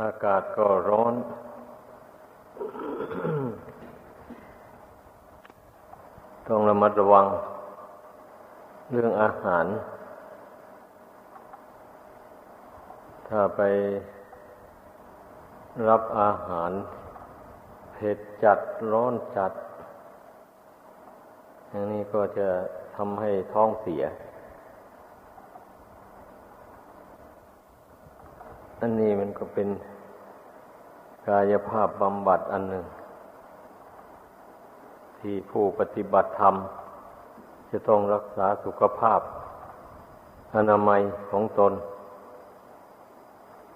อากาศก็ร้อน ต้องระมัดระวัง เรื่องอาหาร ถ้าไปรับอาหาร เผ็ดจัดร้อนจัดอย่างนี้ก็จะทำให้ท้องเสีย อันนี้มันก็เป็นกายภาพบำบัดอันหนึ่ง ที่ผู้ปฏิบัติธรรม จะต้องรักษาสุขภาพ อนามัยของตน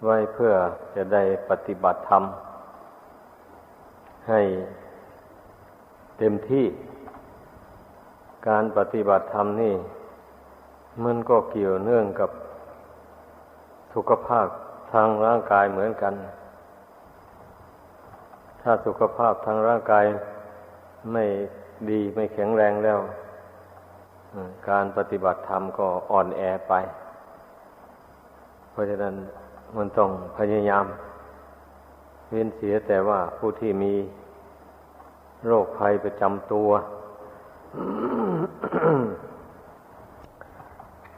ไว้เพื่อจะได้ปฏิบัติธรรม ให้เต็มที่ การปฏิบัติธรรมนี่ มันก็เกี่ยวเนื่องกับสุขภาพ ทางร่างกายเหมือนกัน ถ้าสุขภาพทางร่างกายไม่ดีไม่แข็งแรงแล้ว การปฏิบัติธรรมก็อ่อนแอไป เพราะฉะนั้นมันต้องพยายาม เว้นเสียแต่ว่าผู้ที่มีโรคภัยประจำตัว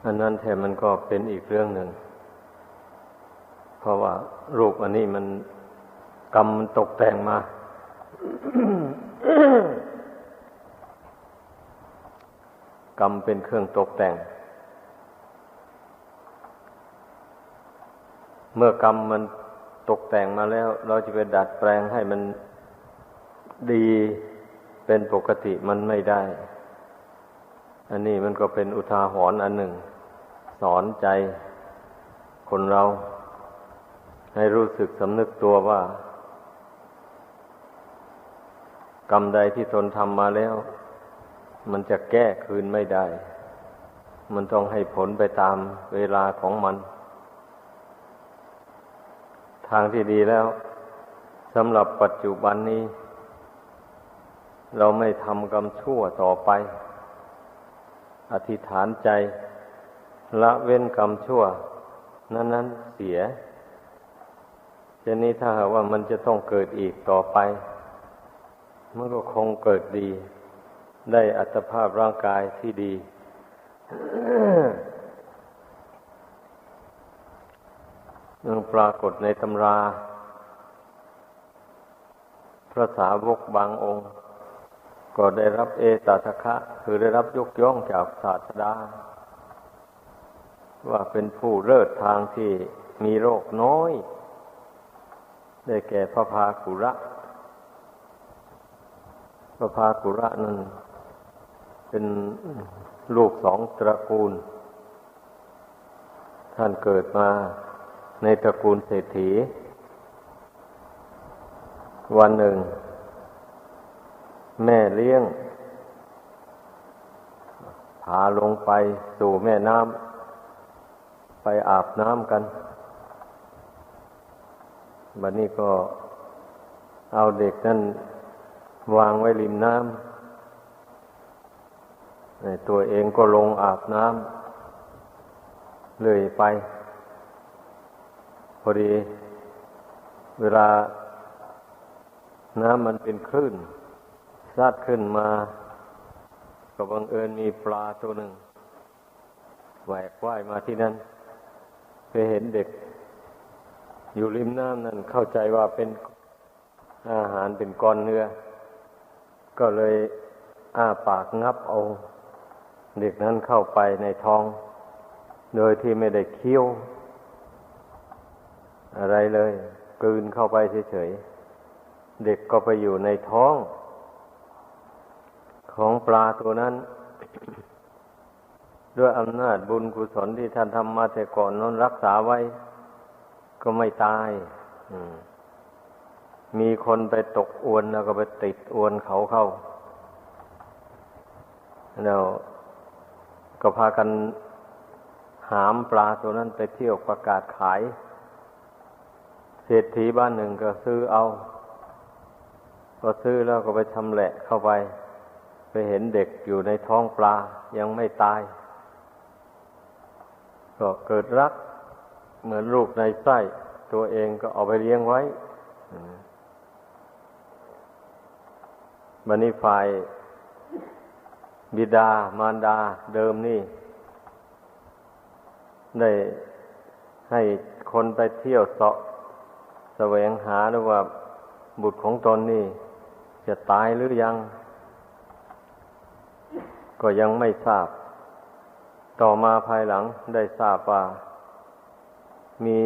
อันนั้นแทนมันก็เป็นอีกเรื่องหนึ่ง เพราะว่ารูปอันนี้มันกรรมมันตกแต่งมา กรรมเป็นเครื่องตกแต่ง เมื่อกรรมมันตกแต่งมาแล้ว เราจะไปดัดแปลงให้มันดีเป็นปกติมันไม่ได้ อันนี้มันก็เป็นอุทาหรณ์อันหนึ่ง สอนใจคนเรา ให้รู้สึกสำนึกตัวว่า กรรมใดที่ตนทำมาแล้ว มันจะแก้คืนไม่ได้ มันต้องให้ผลไปตามเวลาของมัน ทางที่ดีแล้วสำหรับปัจจุบันนี้ เราไม่ทำกรรมชั่วต่อไป อธิษฐานใจ ละเว้นกรรมชั่ว นั้น ๆ เสีย จะนี้ถ้าหากว่ามันจะต้องเกิดอีกต่อไป มันก็คงเกิดดี ได้อัตภาพร่างกายที่ดี ยังปรากฏในตำรา พระสาวกบางองค์ ก็ได้รับเอตตะคะ คือได้รับยกย่องจากศาสดา ว่าเป็นผู้เลิศทางที่มีโรคน้อย ได้แก่พระพากุระ พระพากุระนั้นเป็นลูกสองตระกูล ท่านเกิดมาในตระกูลเศรษฐี วันหนึ่ง แม่เลี้ยงพาลงไปสู่แม่น้ำไปอาบน้ำกัน บัดนี้ก็เอาเด็กนั่นวางไว้ริมน้ำตัวเองก็ลงอาบน้ำเลยไป พอดี เวลาน้ำมันเป็นคลื่นซัดขึ้นมา ก็บังเอิญมีปลาตัวหนึ่งแหวกว่ายมาที่นั่นไปเห็นเด็ก อยู่ริมน้ำนั่นเข้าใจว่าเป็นอาหารเป็นก้อนเนื้อ ก็เลยอ้าปากงับเอา เด็กนั้นเข้าไปในท้อง โดยที่ไม่ได้เคี้ยว อะไรเลย กลืนเข้าไปเฉยๆ เด็กก็ไปอยู่ในท้อง ของปลาตัวนั้น ด้วยอำนาจบุญกุศลที่ท่านทำมาแต่ก่อนนั้นรักษาไว้ ก็ไม่ตายมีคนไปตกอวนแล้วก็ไปติดอวนเขาเข้า แล้วก็พากันหามปลาตัวนั้นไปเที่ยวประกาศขาย เศรษฐีบ้านหนึ่งก็ซื้อเอา ก็ซื้อแล้วก็ไปชำแหละเข้าไป ไปเห็นเด็กอยู่ในท้องปลายังไม่ตาย ก็เกิดรัก เหมือนลูกในไส้ตัวเองก็เอาไปเลี้ยงไว้บันนี้ฝ่ายบิดามารดาเดิมนี่ได้ให้คนไปเที่ยวเสาะแสวงหาหรือว่าบุตรของตนนี่ จะตายหรือยัง ก็ยังไม่ทราบ ต่อมาภายหลังได้ทราบว่า มี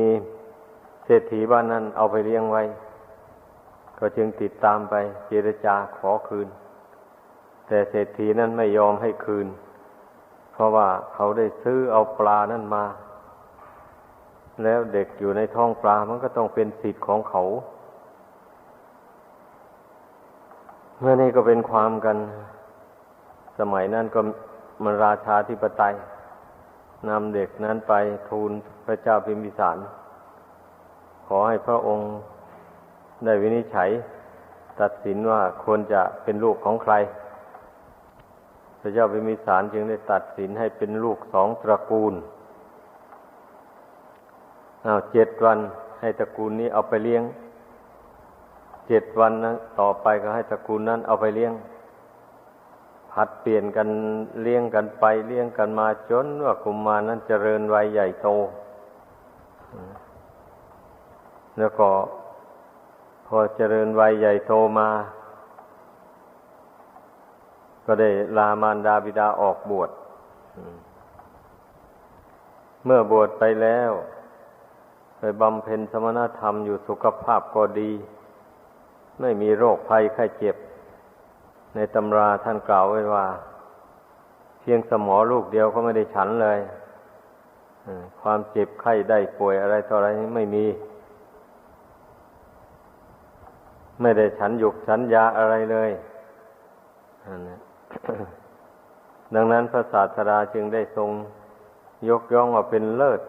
เศรษฐีบ้านนั้นเอาไปเลี้ยงไว้ ก็จึงติดตามไปเจรจาขอคืน แต่เศรษฐีนั้นไม่ยอมให้คืน เพราะว่าเขาได้ซื้อเอาปลานั้นมา แล้วเด็กอยู่ในท้องปลามันก็ต้องเป็นสิทธิ์ของเขา เมื่อนี้ก็เป็นความกัน สมัยนั้นก็มันราชาธิปไตย นำเด็กนั้นไปทูลพระเจ้าพิมพิสาร ขอให้พระองค์ได้วินิจฉัย ตัดสินว่าควรจะเป็นลูกของใคร พระเจ้าพิมพิสารจึงได้ตัดสินให้เป็นลูกสองตระกูลเอาเจ็ดวันให้ตระกูลนี้เอาไปเลี้ยง เจ็ดวันนะต่อไปก็ให้ตระกูลนั้นเอาไปเลี้ยง ผัดเปลี่ยนกันเลี้ยงกันไปเลี้ยงกันมาจนว่ากุมมานั้นเจริญวัยใหญ่โต แล้วก็ พอเจริญวัยใหญ่โตมา ก็ได้ลามารดาบิดาออกบวชเมื่อบวชไปแล้วไปบำเพ็ญสมณธรรมอยู่สุขภาพก็ดี ไม่มีโรคภัยไข้เจ็บ ในตำราท่านกล่าวไว้ว่า เพียงสมอลูกเดียวก็ไม่ได้ฉันเลยความเจ็บไข้ได้ป่วยอะไรต่ออะไรไม่มี ไม่ได้ฉันหยุกฉันยาอะไรเลยดังนั้นพระศาสดาจึงได้ทรงยกย่องว่าเป็นเลิศ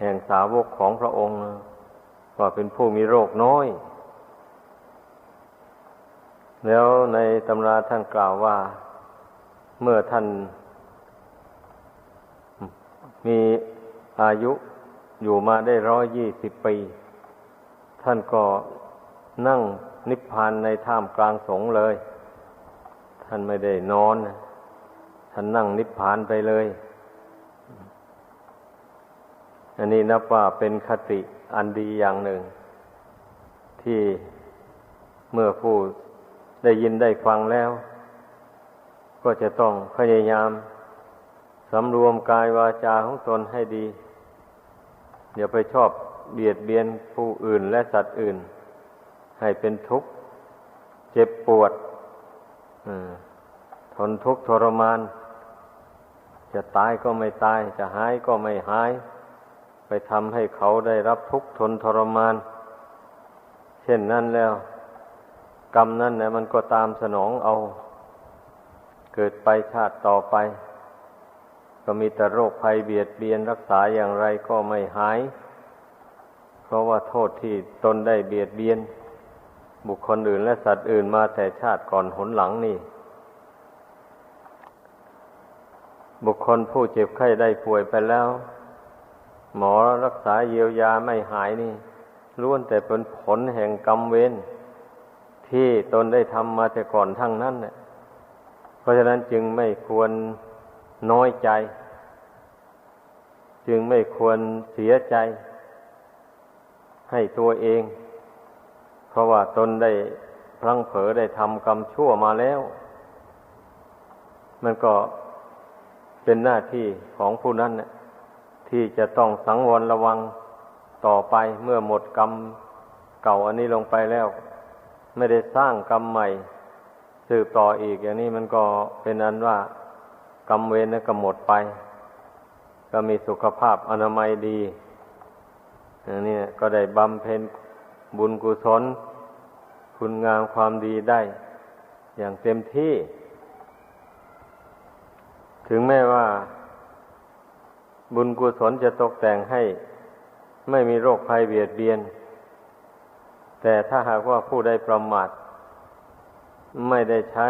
แห่งสาวกของพระองค์ว่าเป็นผู้มีโรคน้อย แล้วในตำราท่านกล่าวว่า เมื่อท่านมีอายุอยู่มาได้ร้อยยี่สิบปี ท่านก็นั่งนิพพานในท่ามกลางสงเลย ท่านไม่ได้นอน ท่านนั่งนิพพานไปเลย อันนี้นับว่าเป็นคติอันดีอย่างหนึ่ง ที่เมื่อผู้ ได้ยินได้ฟังแล้ว ก็จะต้องพยายามสำรวมกายวาจาของตนให้ดี อย่าไปชอบเบียดเบียนผู้อื่นและสัตว์อื่น ให้เป็นทุกข์ เจ็บปวดทนทุกข์ทรมาน จะตายก็ไม่ตาย จะหายก็ไม่หาย ไปทำให้เขาได้รับทุกข์ทนทรมาน เช่นนั้นแล้ว กรรมนั้นนะมันก็ตามสนองเอา เกิดไปชาติต่อไป ก็มีแต่โรคภัยเบียดเบียนรักษาอย่างไรก็ไม่หาย เพราะว่าโทษที่ตนได้เบียดเบียน บุคคลอื่นและสัตว์อื่นมาแต่ชาติก่อนหนหลังนี่บุคคลผู้เจ็บไข้ได้ป่วยไปแล้ว หมอรักษาเยียวยาไม่หายนี่ล้วนแต่เป็นผลแห่งกรรมเวร ที่ตนได้ทำมาแต่ก่อนทั้งนั้นเนี่ยเพราะฉะนั้นจึงไม่ควรน้อยใจ จึงไม่ควรเสียใจ ให้ตัวเอง เพราะว่าตนได้พลังเผลอได้ทำกรรมชั่วมาแล้ว มันก็เป็นหน้าที่ของผู้นั้นเนี่ยที่จะต้องสังวรระวังต่อไปเมื่อหมดกรรมเก่าอันนี้ลงไปแล้ว ไม่ได้สร้างกรรมใหม่ สืบต่ออีก อย่างนี้มันก็เป็นอันว่ากรรมเวรนั้นก็หมดไป ก็มีสุขภาพอนามัยดีอย่างนี้ก็ได้บำเพ็ญบุญกุศล คุณงามความดีได้ อย่างเต็มที่ ถึงแม้ว่า บุญกุศลจะตกแต่งให้ ไม่มีโรคภัยเบียดเบียน แต่ถ้าหากว่าผู้ใดประมาทไม่ได้ใช้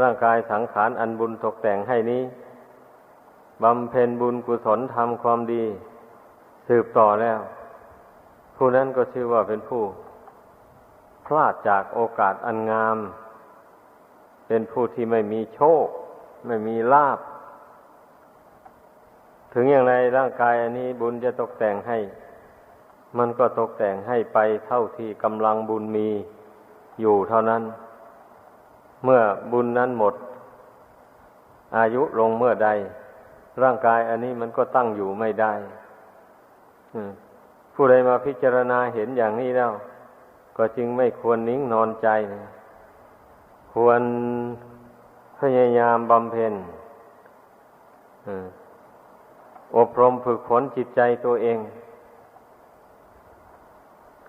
ร่างกายสังขารอันบุญตกแต่งให้นี้บำเพ็ญบุญกุศลทำความดี สืบต่อแล้ว ผู้นั้นก็ชื่อว่าเป็นผู้ พลาดจากโอกาสอันงาม เป็นผู้ที่ไม่มีโชค ไม่มีลาบถึงอย่างไรร่างกายอันนี้บุญจะตกแต่งให้ มันก็ตกแต่งให้ไปเท่าที่กำลังบุญมีอยู่เท่านั้น เมื่อบุญนั้นหมด อายุลงเมื่อใด ร่างกายอันนี้มันก็ตั้งอยู่ไม่ได้ผู้ใดมาพิจารณาเห็นอย่างนี้แล้ว ก็จึงไม่ควรนิ่งนอนใจนะควรพยายามบำเพ็ญอบรมฝึกฝนจิตใจตัวเอง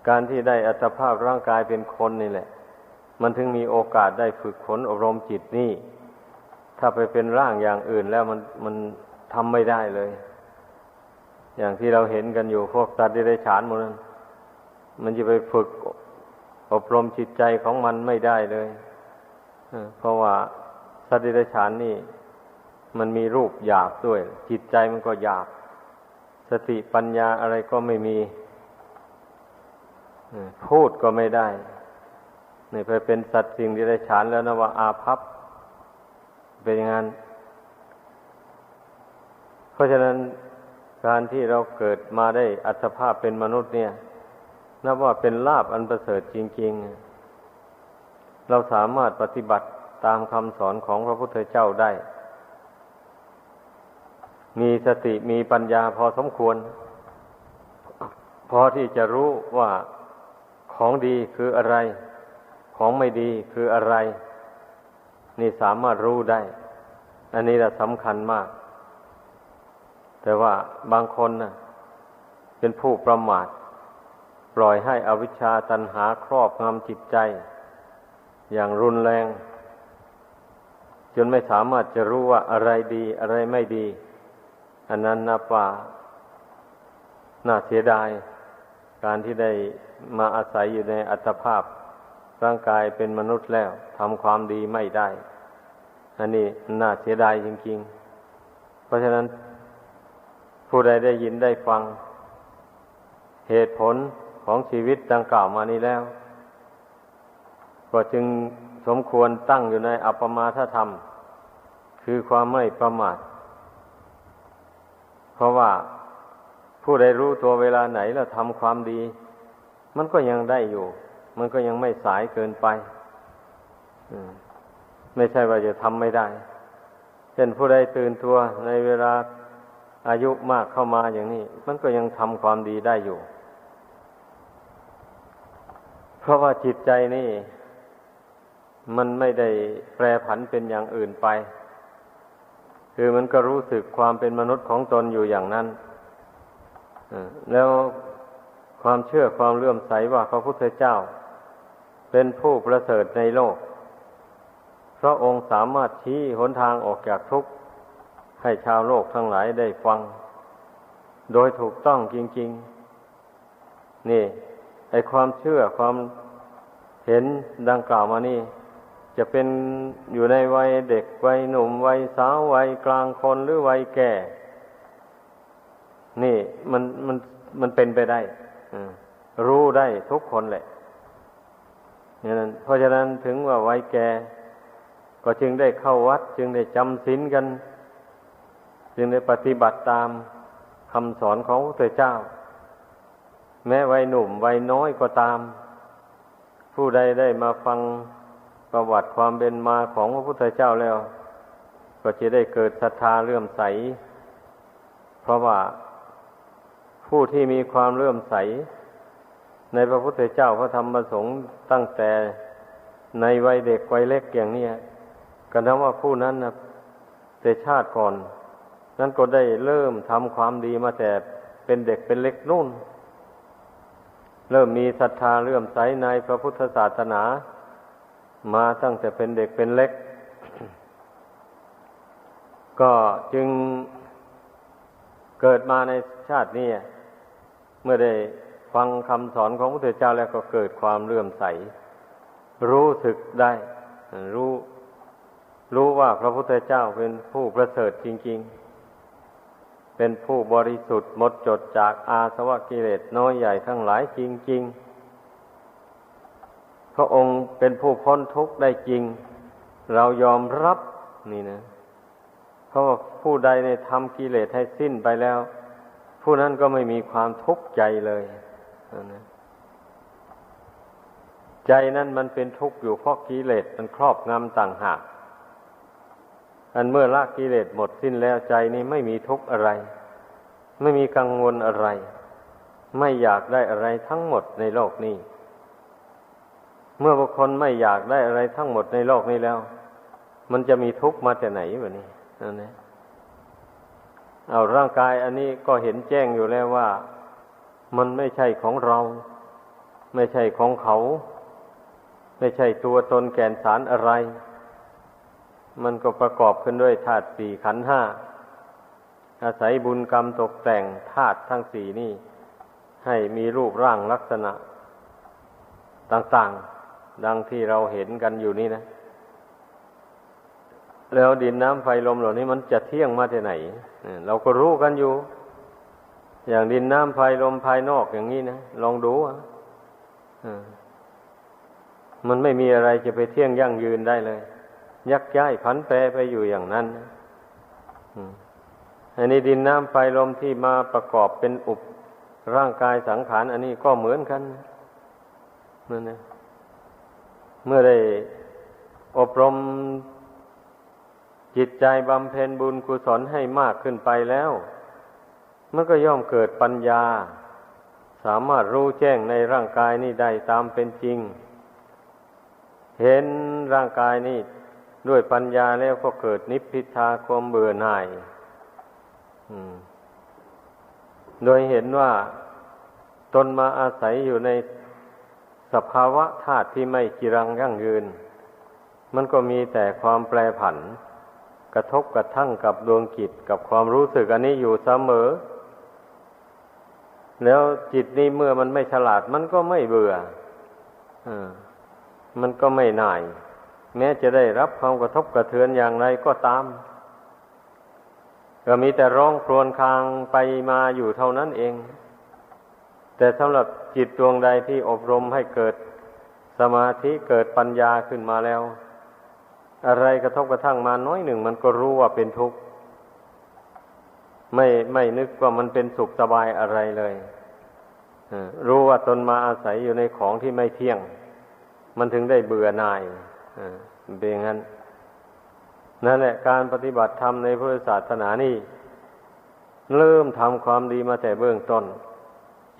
การที่ได้อัตภาพร่างกายเป็นคนนี่แหละ มันถึงมีโอกาสได้ฝึกฝนอบรมจิตนี่ ถ้าไปเป็นร่างอย่างอื่นแล้วมันมันทำไม่ได้เลย อย่างที่เราเห็นกันอยู่พวกสัตว์ดิเรกชันหมดนั้นมันจะไปฝึกอบรมจิตใจของมันไม่ได้เลยเพราะว่าสัตว์ดิเรกชันนี่ มันมีรูปหยาบด้วย จิตใจมันก็หยาบ สติปัญญาอะไรก็ไม่มี พูดก็ไม่ได้นี่ไปเป็นสัตว์สิ่งดิเรกชันแล้วนะว่าอาภัพเป็นอย่างนั้นเพราะฉะนั้นการที่เราเกิดมาได้อัตภาพเป็นมนุษย์เนี่ย นับว่าเป็นลาบอันประเสริฐจริง ๆ เราสามารถปฏิบัติตามคำสอนของพระพุทธเจ้าได้ มีสติมีปัญญาพอสมควร พอที่จะรู้ว่า ของดีคืออะไร ของไม่ดีคืออะไร นี่สามารถรู้ได้ อันนี้แหละสำคัญมาก แต่ว่าบางคนนะเป็นผู้ประมาท ปล่อยให้อวิชชาตันหาครอบงำจิตใจ อย่างรุนแรง จนไม่สามารถจะรู้ว่าอะไรดีอะไรไม่ดี อันนั้นนับว่าน่าเสียดาย การที่ได้มาอาศัยอยู่ในอัตภาพร่างกายเป็นมนุษย์แล้วทำความดีไม่ได้ อันนี้น่าเสียดายจริง ๆ เพราะฉะนั้น ผู้ใดได้ยินได้ฟัง เหตุผลของชีวิตดังกล่าวมานี้แล้ว ก็จึงสมควรตั้งอยู่ในอัปมาทธรรม คือความไม่ประมาท เพราะว่า ผู้ใดรู้ตัวเวลาไหนแล้วทำความดี มันก็ยังได้อยู่ มันก็ยังไม่สายเกินไปไม่ใช่ว่าจะทำไม่ได้ เช่นผู้ใดตื่นตัวในเวลาอายุมากเข้ามาอย่างนี้ มันก็ยังทำความดีได้อยู่ เพราะว่าจิตใจนี่ มันไม่ได้แปรผันเป็นอย่างอื่นไป คือมันก็รู้สึกความเป็นมนุษย์ของตนอยู่อย่างนั้น แล้วความเชื่อความเลื่อมใสว่าพระพุทธเจ้า เป็นผู้ประเสริฐในโลก พระองค์สามารถชี้หนทางออกจากทุกข์ ให้ชาวโลกทั้งหลายได้ฟัง โดยถูกต้องจริง ๆ นี่ไอความเชื่อความเห็นดังกล่าวมานี่ จะเป็นอยู่ในวัยเด็กวัยหนุ่มวัยสาววัยกลางคนหรือวัยแก่ นี่มันมันมันเป็นไปได้รู้ได้ทุกคนแหละนั้นเพราะฉะนั้นถึงว่าวัยแก่ก็จึงได้เข้าวัด จึงได้จำศีลกัน จึงได้ปฏิบัติตามคำสอนของพระเจ้า แม้วัยหนุ่มวัยน้อยก็ตาม ผู้ใดได้มาฟังประวัติความเป็นมาของพระพุทธเจ้าแล้ว ก็จะได้เกิดศรัทธาเลื่อมใส เพราะว่า ผู้ที่มีความเลื่อมใส ในพระพุทธเจ้าพระธรรมประสงค์ตั้งแต่ในวัยเด็กวัยเล็กอย่างนี้กันทั้งว่าผู้นั้นนะแต่ชาติก่อน นั้นก็ได้เริ่มทำความดีมาแต่เป็นเด็กเป็นเล็กนุ่น เริ่มมีศรัทธาเลื่อมใสในพระพุทธศาสนา มาตั้งแต่เป็นเด็กเป็นเล็ก ก็จึงเกิดมาในชาตินี้ เมื่อได้ฟังคำสอนของพระพุทธเจ้าแล้วก็เกิดความเลื่อมใส รู้สึกได้ รู้ รู้ว่าพระพุทธเจ้าเป็นผู้ประเสริฐจริง ๆ เป็นผู้บริสุทธิ์หมดจดจากอาสวะกิเลสน้อยใหญ่ทั้งหลายจริง ๆ พระองค์เป็นผู้พ้นทุกข์ได้จริง เรายอมรับนี่นะ เพราะว่าผู้ใดในทำกิเลสให้สิ้นไปแล้ว ผู้นั้นก็ไม่มีความทุกข์ใจเลยใจนั้นมันเป็นทุกข์อยู่เพราะกิเลสมันครอบงำต่างหาก อันเมื่อละกิเลสหมดสิ้นแล้วใจนี้ไม่มีทุกข์อะไร ไม่มีกังวลอะไร ไม่อยากได้อะไรทั้งหมดในโลกนี้ เมื่อบุคคลไม่อยากได้อะไรทั้งหมดในโลกนี้แล้ว มันจะมีทุกข์มาแต่ไหนวะนี่นั่นนะ เอาร่างกายอันนี้ก็เห็นแจ้งอยู่แล้วว่า มันไม่ใช่ของเรา ไม่ใช่ของเขา ไม่ใช่ตัวตนแก่นสารอะไร มันก็ประกอบขึ้นด้วยธาตุสี่ขันห้าอาศัยบุญกรรมตกแต่งธาตุทั้งสี่นี่ ให้มีรูปร่างลักษณะ ต่างๆ ดังที่เราเห็นกันอยู่นี่นะ แล้วดินน้ำไฟลมเหล่านี้มันจะเที่ยงมาที่ไหนเราก็รู้กันอยู่ อย่างดินน้ำไฟลมภายนอกอย่างนี้นะลองดูอะมันไม่มีอะไรจะไปเที่ยงยั่งยืนได้เลย ยักย้ายผันแปรไปอยู่อย่างนั้นอันนี้ดินน้ำไฟลมที่มาประกอบเป็นอุปร่างกายสังขารอันนี้ก็เหมือนกันนั่นนะเมื่อได้อบรม จิตใจบำเพ็ญบุญกุศลให้มากขึ้นไปแล้ว มันก็ย่อมเกิดปัญญา สามารถรู้แจ้งในร่างกายนี้ได้ตามเป็นจริง เห็นร่างกายนี้ด้วยปัญญาแล้วก็เกิดนิพพิทาความเบื่อหน่ายโดยเห็นว่าตนมาอาศัยอยู่ในสภาวะธาตุที่ไม่กิรังยั่งยืน มันก็มีแต่ความแปรผัน กระทบกระทั่งกับดวงกิจกับความรู้สึกอันนี้อยู่เสมอ แล้วจิตนี้เมื่อมันไม่ฉลาดมันก็ไม่เบื่ออมันก็ไม่น่าย แม้จะได้รับความกระทบกระเทือนอย่างไรก็ตาม ก็มีแต่ร้องครวญครางไปมาอยู่เท่านั้นเอง แต่สำหรับจิตดวงใดที่อบรมให้เกิดสมาธิเกิดปัญญาขึ้นมาแล้ว อะไรกระทบกระทั่งมาน้อยหนึ่งมันก็รู้ว่าเป็นทุกข์ ไม่ไม่นึกว่ามันเป็นสุขสบายอะไรเลยรู้ว่าตนมาอาศัยอยู่ในของที่ไม่เที่ยง มันถึงได้เบื่อหน่ายเป็นอย่างนั้นนั่นแหละการปฏิบัติธรรมในพุทธศาสนานี่ เริ่มทำความดีมาแต่เบื้องต้น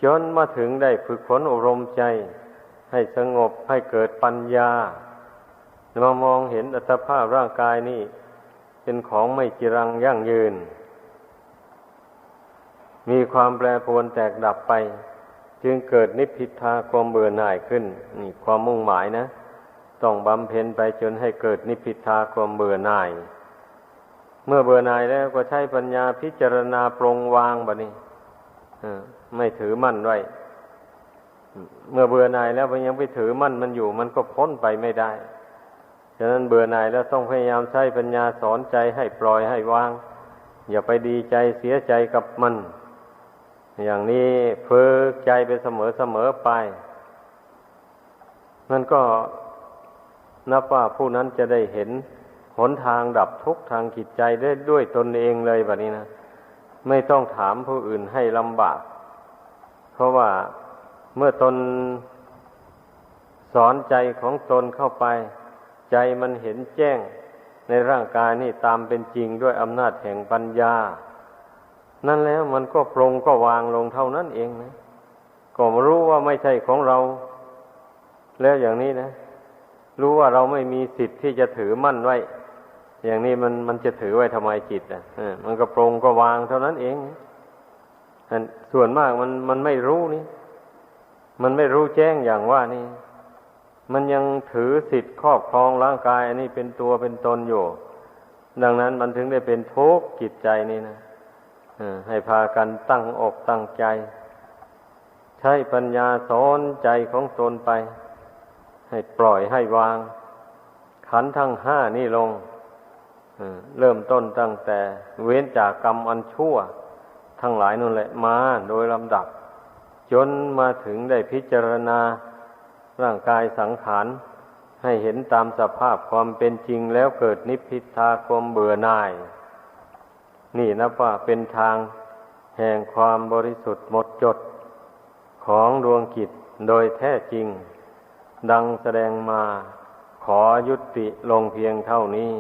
จนมาถึงได้ฝึกฝนอบรมใจ ให้สงบให้เกิดปัญญา มามองเห็นอัตภาพร่างกายนี่ เป็นของไม่จรังยั่งยืน มีความแปรปรวนแตกดับไป จึงเกิดนิพพิทาความเบื่อหน่ายขึ้น นี่ความมุ่งหมายนะ ต้องบำเพ็ญไปจนให้เกิดนิพพิทาความเบื่อหน่าย เมื่อเบื่อหน่ายแล้วก็ใช้ปัญญาพิจารณาปรงวางบะนี้ไม่ถือมั่นไว้เมื่อเบื่อหน่ายแล้วยังไปถือมั่นมันอยู่ มันก็พ้นไปไม่ได้ ฉะนั้นเบื่อหน่ายแล้วต้องพยายามใช้ปัญญาสอนใจให้ปล่อยให้วาง อย่าไปดีใจเสียใจกับมัน อย่างนี้ฝึกใจไปเสมอเสมอไป นั่นก็นับว่าผู้นั้นจะได้เห็นหนทางดับทุกข์ทางจิตใจได้ด้วยตนเองเลยแบบนี้นะไม่ต้องถามผู้อื่นให้ลำบาก เพราะว่าเมื่อตนสอนใจของตนเข้าไป ใจมันเห็นแจ้งในร่างกายนี่ตามเป็นจริงด้วยอำนาจแห่งปัญญา นั่นแล้วมันก็ปรงก็วางลงเท่านั้นเองนะก็รู้ว่าไม่ใช่ของเรา แล้วอย่างนี้นะ รู้ว่าเราไม่มีสิทธิ์ที่จะถือมั่นไว้ อย่างนี้มันมันจะถือไว้ทำไมจิตอะมันก็ปรงก็วางเท่านั้นเองส่วนมากมันมันไม่รู้นี่ มันไม่รู้แจ้งอย่างว่านี่ มันยังถือสิทธิ์ครอบครองร่างกายอันนี้เป็นตัวเป็นตนอยู่ ดังนั้นมันถึงได้เป็นทุกข์จิตใจนี่นะให้พากันตั้งอกตั้งใจ ใช้ปัญญาสอนใจของตนไป ให้ปล่อยให้วาง ขันทั้งห้านี่ลงเริ่มต้นตั้งแต่เว้นจากกรรมอันชั่ว ทั้งหลายนั่นแหละมาโดยลำดับ จนมาถึงได้พิจารณา ร่างกายสังขารให้เห็นตามสภาพความเป็นจริงแล้วเกิดนิพพิทาความเบื่อหน่าย นี่นะว่าเป็นทางแห่งความบริสุทธิ์หมดจดของดวงกิจโดยแท้จริง ดังแสดงมาขอยุติลงเพียงเท่านี้